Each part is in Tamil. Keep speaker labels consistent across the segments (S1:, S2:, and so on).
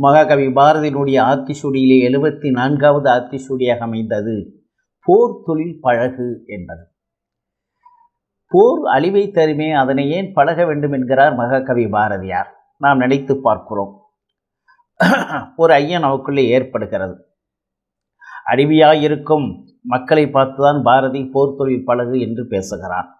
S1: மகாகவி பாரதியினுடைய ஆத்திசூடியிலே எழுபத்தி நான்காவது ஆத்திசூடியாக அமைந்தது. போர் தொழில் பழகு என்பது. போர் அழிவை தருமே அதனை ஏன் பழக வேண்டும் என்கிறார் மகாகவி பாரதியார். நாம் நினைத்து பார்க்கிறோம். ஒரு ஐயன் நமக்குள்ளே ஏற்படுகிறது. அடிமையாயிருக்கும் மக்களை பார்த்துதான் பாரதி போர் தொழில் பழகு என்று பேசுகிறான்.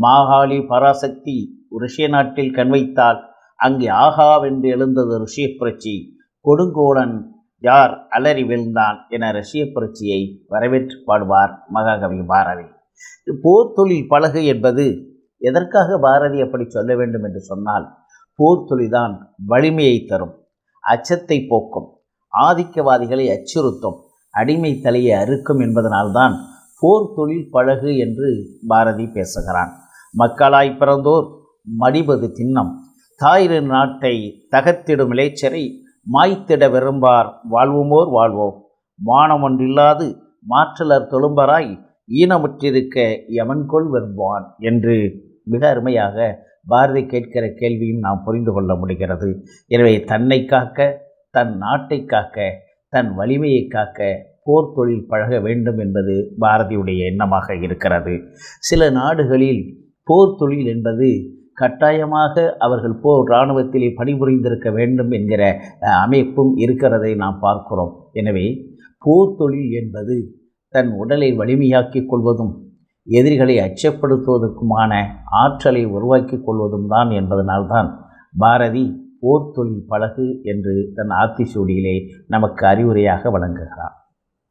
S1: மாகாளி பராசக்தி ருஷ்ய நாட்டில் கண் வைத்தால் அங்கே ஆகாவென்று எழுந்தது ருஷிய புரட்சி. கொடுங்கோலன் யார் அலறி விழுந்தான் என ரஷ்ய புரட்சியை வரவேற்று பாடுவார் மகாகவி பாரதி. போர் தொழில் பழகு என்பது எதற்காக பாரதி அப்படி சொல்ல வேண்டும் என்று சொன்னால் போர் தொழில்தான் வலிமையை தரும் அச்சத்தை போக்கும் ஆதிக்கவாதிகளை அச்சுறுத்தும் அடிமை தலையை அறுக்கும் என்பதனால்தான் போர் தொழில் பழகு என்று பாரதி பேசுகிறான். மக்களாய் பிறந்தோர் மடிவது திண்ணம் தாயிரு நாட்டை தகத்திடும் இளைச்சரை மாய்த்திட விரும்பார். வாழ்வுமோர் வாழ்வோம். மானம் ஒன்றில்லாது மாற்றலர் தொழும்பராய் ஈனமுற்றிருக்க எவன்கொள் விரும்புவான் என்று மிக அருமையாக பாரதி கேட்கிற கேள்வியும் நாம் புரிந்து கொள்ள முடிகிறது. எனவே தன்னை காக்க தன் நாட்டை காக்க தன் வலிமையை காக்க போர் தொழில் பழக வேண்டும் என்பது பாரதியுடைய எண்ணமாக இருக்கிறது. சில நாடுகளில் போர் தொழில் என்பது கட்டாயமாக அவர்கள் போர் இராணுவத்திலே பணிபுரிந்திருக்க வேண்டும் என்கிற அமைப்பும் இருக்கிறதை நாம் பார்க்கிறோம். எனவே போர் தொழில் என்பது தன் உடலை வலிமையாக்கிக் கொள்வதும் எதிரிகளை அச்சப்படுத்துவதற்குமான ஆற்றலை உருவாக்கிக் கொள்வதும் தான் என்பதனால்தான் பாரதி போர் தொழில் பழகு என்று தன் ஆத்திசூடியிலே நமக்கு அறிவுரையாக வழங்குகிறார்